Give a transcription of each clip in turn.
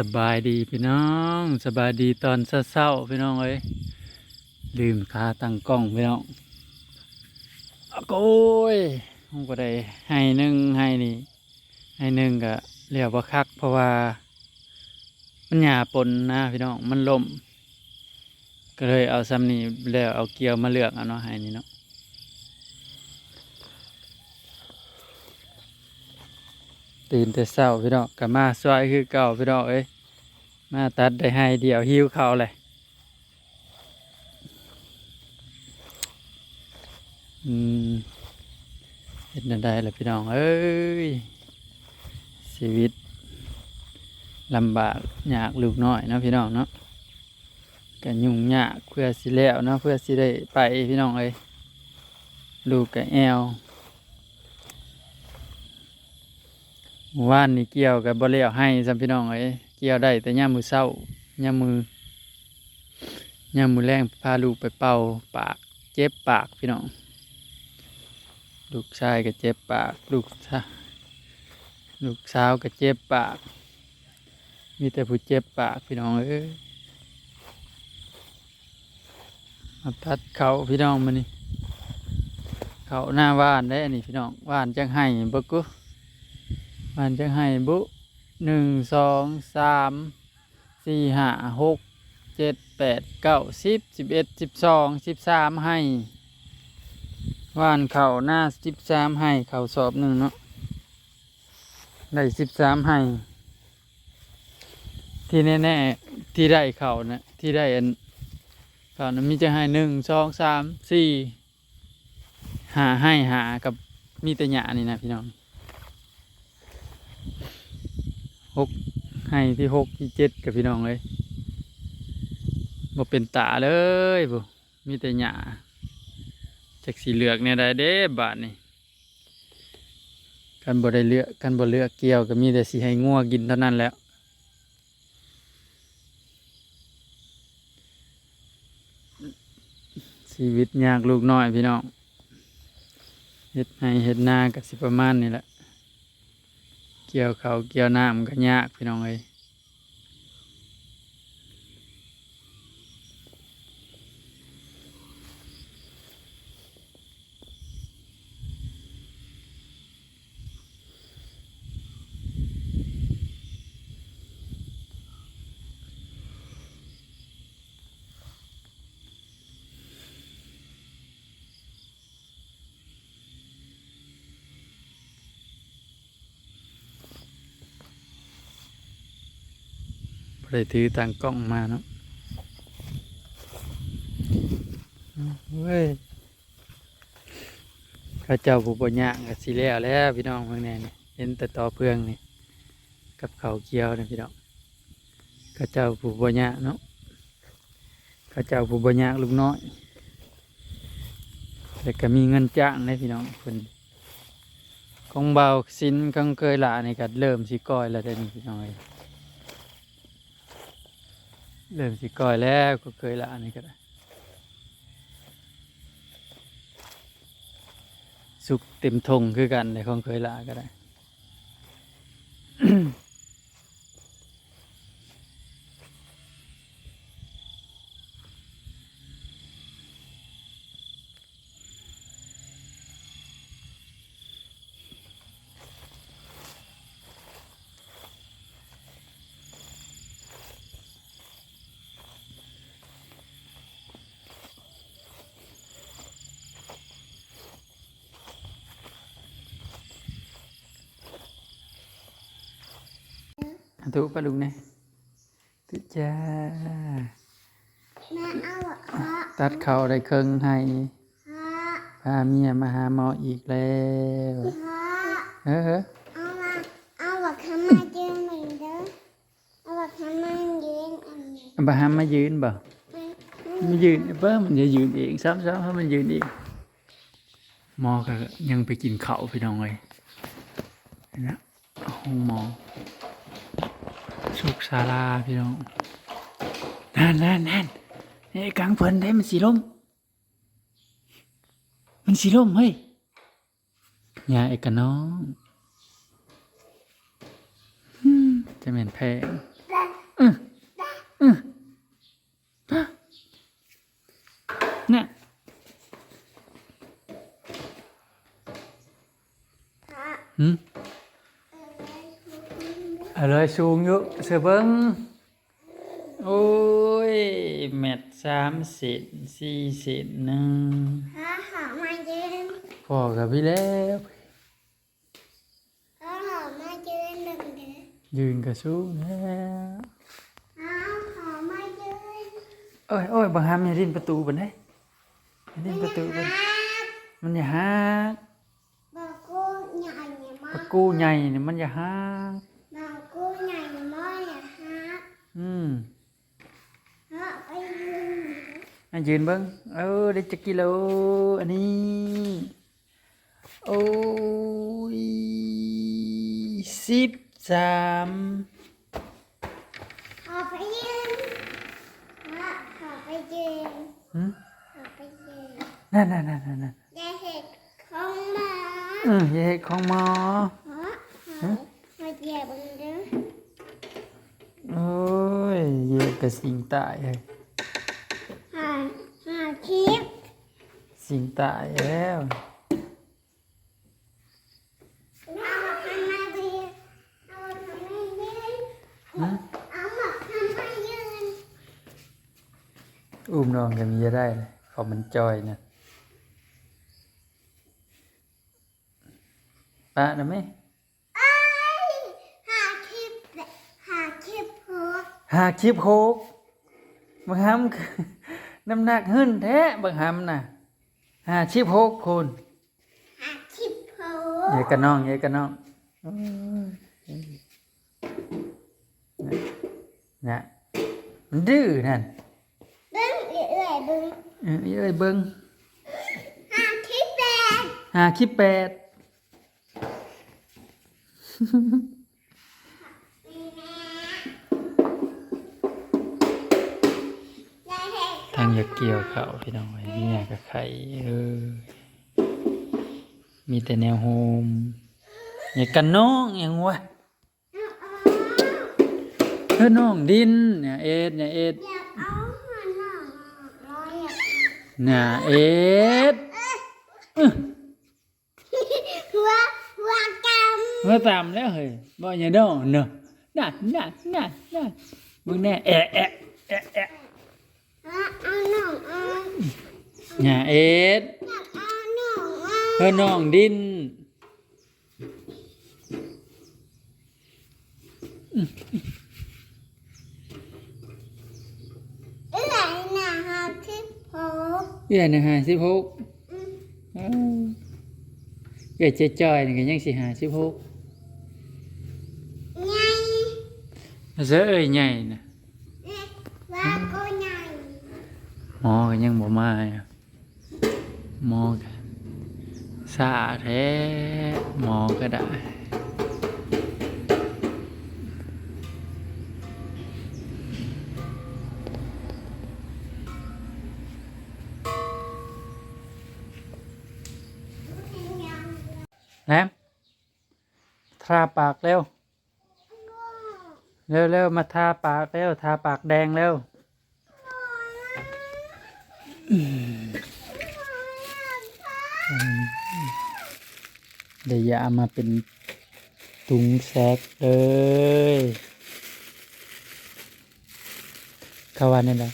สบายดีพี่น้องสบายดีตอนเศร้าๆพี่น้องเอ้ยลืมคาตั้งกล้องพี่น้องโอะโกยผมก็ได้ให้หนึ่งให้นี่ให้หนึ่งก็เรียกว่าคัก เพราะว่า มันหยาปนนะพี่น้องมันล่มก็เลยเอาซ้ำนี่แล้วเอาเกลียวมาเลือกเอาเนาะให้นี่เนาะ ตื่นแต่เช้าพี่น้องกับมาสวยคือเก่าพี่น้องเอ้ยมาตัดได้ให้เดียวหิวเขาเลยอืมเห็นได้เลยพี่น้องเอ้ยชีวิตลำบากยากลูกน้อยนะพี่น้องเนาะกันยุ่งยากเพื่อสิแล้วเนาะเพื่อสิได้ไปพี่น้องเอ้ยลูกกับแอ ว่านนี่เกี่ยวกับบ่เลี้ยวให้ซ้ำพี่น้องเอ้ยเกี่ยวได้แต่ย่ามือเศร้าย่ามือย่ามือแรงพาลูกไปเป่าปากเจ็บปากพี่น้องลูกชายก็เจ็บปากลูกชาลูกสาวก็เจ็บปาก มีแต่ผู้เจ็บปากพี่น้องเอ้ยมาตัดเขาพี่น้องมานี่เขาหน้าบ้านได้อันนี้พี่น้องบ้านจังไห้บิกกุ มันจะให้บุหนึ่งสองสามสี่ห้าหกเจ็ดแปดเก้าสิบสิบเอ็ดสิบสองสิบสามให้ว่านเข่าหน้าสิบสามให้เข่าสอบหนึ่งเนาะได้สิบสามให้ที่แน่ๆที่ได้เข่านะที่ได้อันเข่านั้นมีจะให้หนึ่งสองสามสี่หาให้หากับมีแต่หยานี่นะพี่น้อง หกให้ที่หกที่เจ็ดกับพี่น้องเลยบ่เป็นตาเลยบ่มีแต่หญ้าจากสีเหลือกเนี่ยได้เด้บาทนี่กันบ่ได้เลือกกันบ่เลือกเกี่ยวก็มีแต่สิให้งัวกินเท่านั้นแล้วชีวิตยากลูกน้อยพี่น้องเฮ็ดให้เฮ็ดนาก็สิประมาณนี้แหละ เกี่ยวเขาวเกี่ยวน้ำก็ยากพี่น้องเอ้ย ได้ถือต่างกล้องมาเนาะเว้ยข้าเจ้าผู้บญญากับสิแล้วแล้วพี่น้องเมืองแน่นี่เห็นแต่ต่อเพื่องนี่กับเขาเกียวนี่พี่น้องข้าเจ้าผู้บญญาเนาะข้าเจ้าผู้บญญาลูกน้อยแต่ก็มีเงินจ้างนะพี่น้องคนของเบาสินของเคยหลานี่ก็เริ่มสิก้อยแล้วเด้อนี่พี่น้อง เริ่มสิก้อยแล้วก็เคยละอันนี้ก็ได้สุกเต็มทงคือกันในของเคยละก็ได้ อันทุปะลุงเนี่ยตุจ้าตัดเขาได้เครื่องให้พาเมียมาหาหมออีกแล้วเฮ้อเอเอามาเอาอะทำมายืนเหมือนเดิมเอาอะทำมายืนอันนี้บาหามมายืนบ่ไม่มันยืนเพิ่มมันจะยืนเองซ้ำๆให้มันยืนเองหมอก็ยังไปกินเขาพี่น้องเลยนะห้องหมอ ชุกศาลาพี่น้องนั่นนั่นนั่นไอ้กังเพิ่นได้มันสีลมมันสีลมเฮ้ยยาเอกน้องจะเหม็นแพงน่ะอืม เลยสูงอยู่เสือเบิ้งโอ้ยเม็ดสามสิบสี่สิบหนึ่งพ่อขอมายืนพอกับพี่แล้วพ่อขอมายืนหนึ่งเด้อยืนกับสูงแล้วพ่อขอมายืนโอ้ยโอ้ยบางฮามอย่าดิ้นประตูบันไดอย่าดิ้นประตูบันมันอย่าฮักบอกกูใหญ่มาปะกกูใหญ่เนี่ยมันอย่าฮักบอกกูใหญ่มากอย่าฮัก อืม พ่อไปยืน อะ ยืนเบิ้งเออได้จักกิโล อันนี้ โอ้ยสิบสามขอไปยืนพ่อขอไปยืนหืมขอไปยืนนั่นนั่นนั่นนั่นนั่นยายเห็ดของหมาอืมยายเฮ็ดของหมอพ่อขอมาเหยียบมึงเด้อโอ้ยเย็ดกับสิงตายเลย หาหาคลิป สิงตายแล้วเอามาทำมายืนเอามาทำมายืนหืมเอามาทำมายืนอุ้มน้องก็มีจะได้เลยเขามันจอยนะปะนะไหมเอ้ยหาคลิปหาคลิปโพสต์หาคลิปโคกบางฮามคือน้ำหนักหึ่นแท้บางฮามน่ะ หาชิปโคกคุณหาคลิปโพสเยต์กันน้องเยกันน้องโอ้ยน่ะมันดื้อนั่นเบิ้งเอื่อยๆเบิ้งเอ้ยเอ้ยเบิ้งหาคลิปแปดหาคลิปแปด ทางอยากเกี่ยวเขาพี่น้องไว้เนี่ยกับไข่เออมีแต่แนวโฮมอยากกันน้องอย่างวะเอาเอาเฮ้ยน้องดินเนี่ยเอ็ดเนี่ยเอ็ดอยากเอาหันหน้าร้อยอะเนี่ยเอ็ดหัวหัวกเมื่อตามแล้วเฮ้ยบ่อย่าดองเนอะน่ะน่ะน่ะน่ะมึงแน่แอะแอะแอะแอะำเอาเอาหน่องเอา เนี่ยเอ็ดอยากเอาหน่องเอาเฮ้ยน้องดินเอื่อยนะหาคลิปโพสต์เอื้อยนะฮะสิบหกอืมเอ้าเอื้อยเจ๊จ้อยนี่ก็ยังสิหาสิบหกไงเสือเอ้ยใหญ่นะเอ๊ะว่ากูใหญ่หมอก็ยังบ่มาอยู่ห มอก็สาแท้หมอก็ได้แหลมทาปากเร็ว เร็วเร็วมาทาปากเร็ว ทาปากแดงเร็ว เดี๋ยวยามาเป็นถุงแซกเลยเขาว่านี่แหละ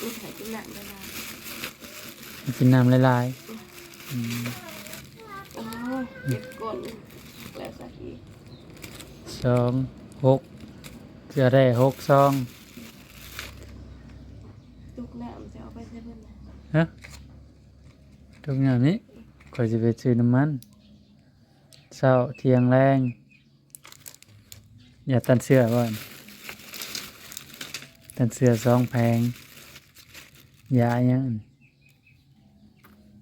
ลูกถ่ายกินหนังเวลากินน้ำละลายโอ้ยเจ็บก้นแล้วสักทีสองหกจะได้หกซอง ลูกหน้ามันจะเอาไปใช้เนะฮะทุกอย่างนี้คอยจะไปซื้อน้ำมันเช้าเที่ยงแรง อย่าตันเสื้อก่อนตันเสื้อสองแพงยายัง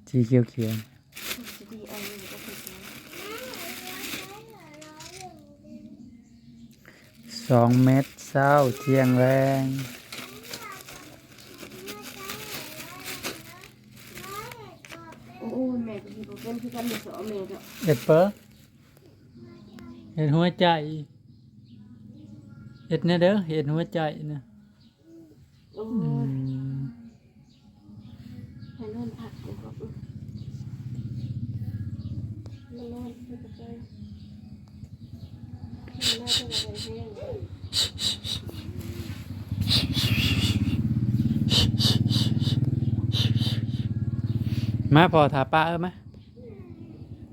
สีเขียวเขียวจะดีเอาอยู่ก็ผิดนะสองเม็ดเช้าเที่ยงแรง โอ้ยแม่ก็คิดว่า เป็นคือกันเดี๋ยวสอนแม่ก็เอ็ดเปอร์เห็ดหัวใจเห็ดเนี่ยเด้อเห็ดหัวใจนะโอ้อืยมให้นอนพักกูก็มันนอนไม่เข้าใจมันน่าจะเป็นเพลงมาพอถาป้าเออมา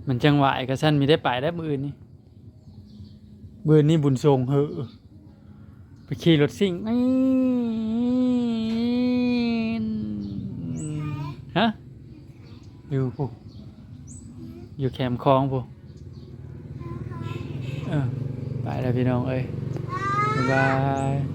มันจังหวะไอ้กระสั้นมีได้ไปได้มืออนนี่มือนนี่บุญทรงเหอะไปขี่รถซิ่งฮะอยู่ปุ๊อยู่แคมคลองปุ๊เออไปแล้วพี่น้องเอ้ยบ๊ายบาย